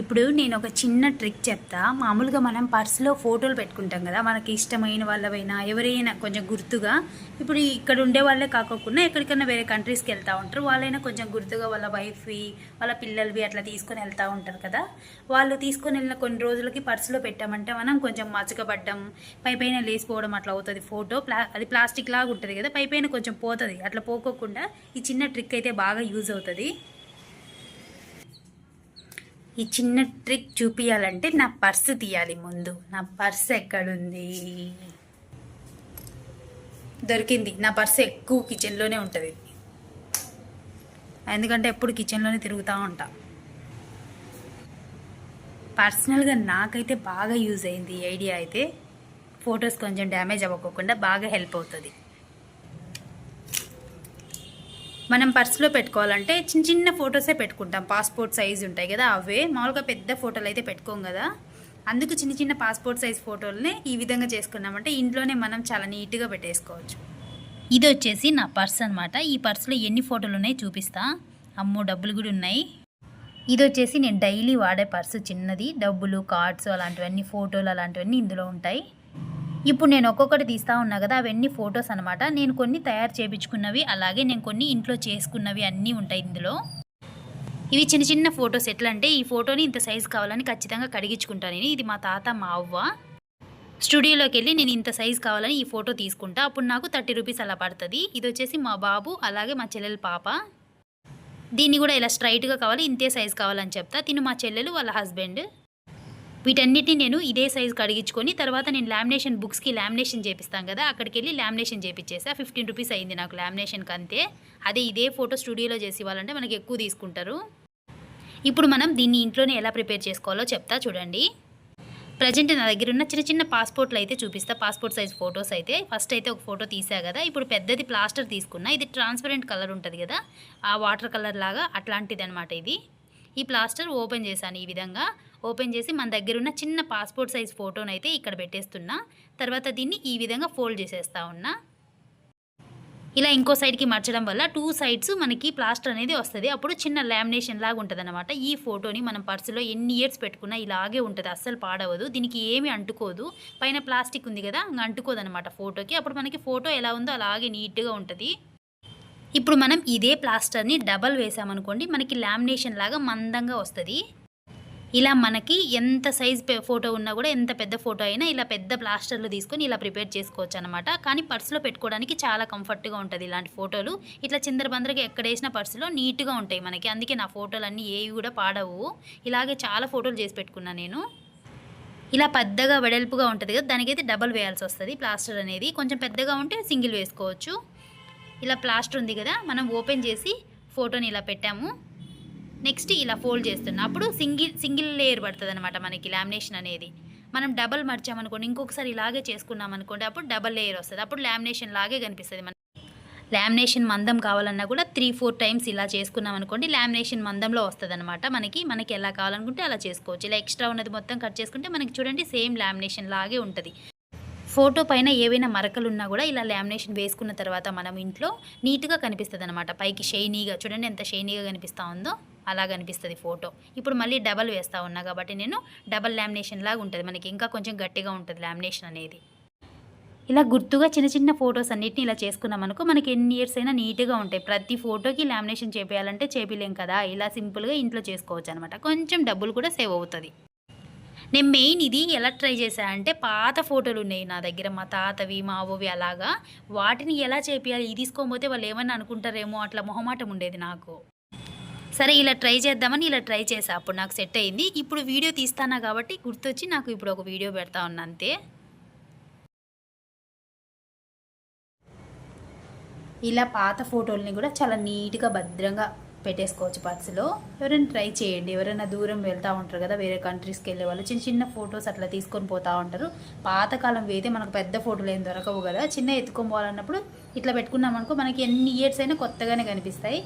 ఇప్పుడు నేను ఒక చిన్న ట్రిక్ చెప్తా. మామూలుగా మనం పర్స్లో ఫోటోలు పెట్టుకుంటాం కదా మనకి ఇష్టమైన వాళ్ళవైనా ఎవరైనా కొంచెం గుర్తుగా. ఇప్పుడు ఇక్కడ ఉండే వాళ్ళే కాకోకుండా ఎక్కడికైనా వేరే కంట్రీస్కి వెళ్తూ ఉంటారు. వాళ్ళైనా కొంచెం గుర్తుగా వాళ్ళ వైఫ్వి వాళ్ళ పిల్లలవి అట్లా తీసుకొని వెళ్తూ ఉంటారు కదా. వాళ్ళు తీసుకొని వెళ్ళిన కొన్ని రోజులకి పర్సులో పెట్టామంటే మనం కొంచెం మచ్చకబడ్డం పైపైన లేసిపోవడం అట్లా అవుతుంది ఫోటో. ప్లా అది ప్లాస్టిక్ లాగా ఉంటుంది కదా పైపైన కొంచెం పోతుంది. అట్లా పోకోకుండా ఈ చిన్న ట్రిక్ అయితే బాగా యూజ్ అవుతుంది. ఈ చిన్న ట్రిక్ చూపించాలంటే నా పర్స్ తీయాలి ముందు. నా పర్స్ ఎక్కడుంది? దొరికింది. నా పర్స్ ఎక్కువ కిచెన్లోనే ఉంటుంది. ఎందుకంటే ఎప్పుడు కిచెన్లోనే తిరుగుతూ ఉంటా. పర్సనల్గా నాకైతే బాగా యూజ్ అయింది ఈ ఐడియా అయితే. ఫొటోస్ కొంచెం డ్యామేజ్ అవ్వకుండా బాగా హెల్ప్ అవుతుంది. మనం పర్సులో పెట్టుకోవాలంటే చిన్న చిన్న ఫొటోసే పెట్టుకుంటాం. పాస్పోర్ట్ సైజ్ ఉంటాయి కదా అవే. మామూలుగా పెద్ద ఫోటోలు అయితే పెట్టుకోం కదా. అందుకు చిన్న చిన్న పాస్పోర్ట్ సైజ్ ఫోటోల్ని ఈ విధంగా చేసుకున్నామంటే ఇంట్లోనే మనం చాలా నీట్గా పెట్టేసుకోవచ్చు. ఇది వచ్చేసి నా పర్స్ అనమాట ఈ పర్సులో ఎన్ని ఫోటోలు ఉన్నాయి చూపిస్తా. అమ్మో డబ్బులు కూడా ఉన్నాయి. ఇది వచ్చేసి నేను డైలీ వాడే పర్సు చిన్నది. డబ్బులు కార్డ్స్ అలాంటివన్నీ ఫోటోలు అలాంటివన్నీ ఇందులో ఉంటాయి. ఇప్పుడు నేను ఒక్కొక్కటి తీస్తా ఉన్నా కదా అవన్నీ ఫొటోస్ అనమాట నేను కొన్ని తయారు చేయించుకున్నవి అలాగే నేను కొన్ని ఇంట్లో చేసుకున్నవి అన్నీ ఉంటాయి ఇందులో. ఇవి చిన్న చిన్న ఫొటోస్. ఎట్లా అంటే ఈ ఫోటోని ఇంత సైజు కావాలని ఖచ్చితంగా కడిగించుకుంటాను నేను. ఇది మా తాత మా అవ్వ. స్టూడియోలోకి వెళ్ళి నేను ఇంత సైజు కావాలని ఈ ఫోటో తీసుకుంటా. అప్పుడు నాకు థర్టీ రూపీస్ అలా పడుతుంది. ఇది వచ్చేసి మా బాబు అలాగే మా చెల్లెల పాప. దీన్ని కూడా ఇలా స్ట్రైట్గా కావాలి ఇంతే సైజు కావాలని చెప్తా. తిను మా చెల్లెలు వాళ్ళ హస్బెండ్. వీటన్నిటిని నేను ఇదే సైజు కడిగించుకొని తర్వాత నేను లామినేషన్ బుక్స్కి లామినేషన్ చేపిస్తాను కదా అక్కడికి వెళ్ళి లామినేషన్ చేపించేసా ఫిఫ్టీన్ రూపీస్ అయింది నాకు లామినేషన్కి అంతే. అదే ఇదే ఫోటో స్టూడియోలో చేసి ఇవ్వాలంటే మనకి ఎక్కువ తీసుకుంటారు. ఇప్పుడు మనం దీన్ని ఇంట్లోనే ఎలా ప్రిపేర్ చేసుకోవాలో చెప్తా చూడండి. ప్రజెంట్ నా దగ్గర ఉన్న చిన్న చిన్న పాస్పోర్ట్లు అయితే చూపిస్తా. పాస్పోర్ట్ సైజ్ ఫొటోస్ అయితే. ఫస్ట్ అయితే ఒక ఫోటో తీసా కదా ఇప్పుడు పెద్దది ప్లాస్టర్ తీసుకున్నా. ఇది ట్రాన్స్పరెంట్ కలర్ ఉంటుంది కదా ఆ వాటర్ కలర్ లాగా అట్లాంటిది అనమాట ఇది. ఈ ప్లాస్టర్ ఓపెన్ చేశాను ఈ విధంగా. ఓపెన్ చేసి మన దగ్గర ఉన్న చిన్న పాస్పోర్ట్ సైజ్ ఫోటోను అయితే ఇక్కడ పెట్టేస్తున్నా. తర్వాత దీన్ని ఈ విధంగా ఫోల్డ్ చేసేస్తా ఉన్నా. ఇలా ఇంకో సైడ్కి మార్చడం వల్ల టూ సైడ్స్ మనకి ప్లాస్టర్ అనేది వస్తుంది. అప్పుడు చిన్న లామినేషన్ లాగా ఉంటుంది అనమాట ఈ ఫోటోని మనం పర్సులో ఎన్ని ఇయర్స్ పెట్టుకున్నా ఇలాగే ఉంటుంది. అస్సలు పాడవదు. దీనికి ఏమి అంటుకోదు. పైన ప్లాస్టిక్ ఉంది కదా అంటుకోదు అనమాట ఫోటోకి. అప్పుడు మనకి ఫోటో ఎలా ఉందో అలాగే నీట్గా ఉంటుంది. ఇప్పుడు మనం ఇదే ప్లాస్టర్ని డబల్ వేసామనుకోండి మనకి లామినేషన్ లాగా మందంగా వస్తుంది. ఇలా మనకి ఎంత సైజ్ ఫోటో ఉన్నా కూడా ఎంత పెద్ద ఫోటో అయినా ఇలా పెద్ద ప్లాస్టర్లు తీసుకొని ఇలా ప్రిపేర్ చేసుకోవచ్చు అనమాట కానీ పర్సులో పెట్టుకోవడానికి చాలా కంఫర్ట్గా ఉంటుంది ఇలాంటి ఫోటోలు. ఇట్లా చిందరబందరగా ఎక్కడ వేసిన పర్సులో నీట్గా ఉంటాయి మనకి. అందుకే నా ఫోటోలు అన్నీ ఏవి కూడా పాడవు. ఇలాగే చాలా ఫోటోలు చేసి పెట్టుకున్నాను నేను. ఇలా పెద్దగా వెడల్పుగా ఉంటుంది కదా దానికైతే డబల్ వేయాల్సి వస్తుంది ప్లాస్టర్ అనేది. కొంచెం పెద్దగా ఉంటే సింగిల్ వేసుకోవచ్చు. ఇలా ప్లాస్టర్ ఉంది కదా మనం ఓపెన్ చేసి ఫోటోని ఇలా పెట్టాము. నెక్స్ట్ ఇలా ఫోల్డ్ చేస్తున్నా. అప్పుడు సింగిల్ సింగిల్ లేయర్ పడుతుంది అనమాట మనకి లామినేషన్ అనేది. మనం డబల్ మర్చామనుకోండి ఇంకొకసారి ఇలాగే చేసుకున్నాం అనుకోండి అప్పుడు డబల్ లేయర్ వస్తుంది. అప్పుడు లామినేషన్ లాగే కనిపిస్తుంది మన లామినేషన్ మందం కావాలన్నా కూడా త్రీ ఫోర్ టైమ్స్ ఇలా చేసుకున్నాం అనుకోండి లామినేషన్ మందంలో వస్తుంది అనమాట మనకి. మనకి ఎలా కావాలనుకుంటే అలా చేసుకోవచ్చు. ఇలా ఎక్స్ట్రా ఉన్నది మొత్తం కట్ చేసుకుంటే మనకి చూడండి సేమ్ లామినేషన్ లాగే ఉంటుంది. ఫోటో పైన ఏవైనా మరకలు ఉన్నా కూడా ఇలా లామినేషన్ వేసుకున్న తర్వాత మనం ఇంట్లో నీట్గా కనిపిస్తుంది అనమాట పైకి షైనీగా చూడండి ఎంత షైనీగా కనిపిస్తూ ఉందో. అలా కనిపిస్తుంది ఫోటో. ఇప్పుడు మళ్ళీ డబల్ వేస్తూ ఉన్నా కాబట్టి నేను డబల్ లామినేషన్ లాగా ఉంటుంది. మనకి ఇంకా కొంచెం గట్టిగా ఉంటుంది లామినేషన్ అనేది. ఇలా గుర్తుగా చిన్న చిన్న ఫొటోస్ అన్నిటిని ఇలా చేసుకున్నాం అనుకో మనకి ఎన్ని ఇయర్స్ అయినా నీట్గా ఉంటాయి. ప్రతి ఫోటోకి లామినేషన్ చేపేయాలంటే చేపలేం కదా. ఇలా సింపుల్గా ఇంట్లో చేసుకోవచ్చు అనమాట కొంచెం డబ్బులు కూడా సేవ్ అవుతుంది. నేను మెయిన్ ఇది ఎలా ట్రై చేశాను అంటే పాత ఫోటోలు ఉన్నాయి నా దగ్గర. మా తాతవి మా అవ్వవి అలాగా. వాటిని ఎలా చేపియాలి? ఇది తీసుకోకపోతే వాళ్ళు ఏమన్నా అనుకుంటారేమో అట్లా మొహమాటం ఉండేది నాకు. సరే ఇలా ట్రై చేద్దామని ఇలా ట్రై చేసా అప్పుడు నాకు సెట్ అయింది. ఇప్పుడు వీడియో తీస్తానా కాబట్టి గుర్తొచ్చి నాకు ఇప్పుడు ఒక వీడియో పెడతా ఉన్నా అంతే. ఇలా పాత ఫోటోల్ని కూడా చాలా నీట్గా భద్రంగా పెట్టేసుకోవచ్చు పర్సులో. ఎవరైనా ట్రై చేయండి. ఎవరైనా దూరం వెళ్తూ ఉంటారు కదా వేరే కంట్రీస్కి వెళ్ళే వాళ్ళు. చిన్న చిన్న ఫొటోస్ అట్లా తీసుకొని పోతూ ఉంటారు. పాతకాలం అయితే మనకు పెద్ద ఫోటోలు ఏం దొరకవు కదా. చిన్న ఎత్తుకొని పోవాలన్నప్పుడు ఇట్లా పెట్టుకున్నాం అనుకో మనకి ఎన్ని ఇయర్స్ అయినా కొత్తగానే కనిపిస్తాయి.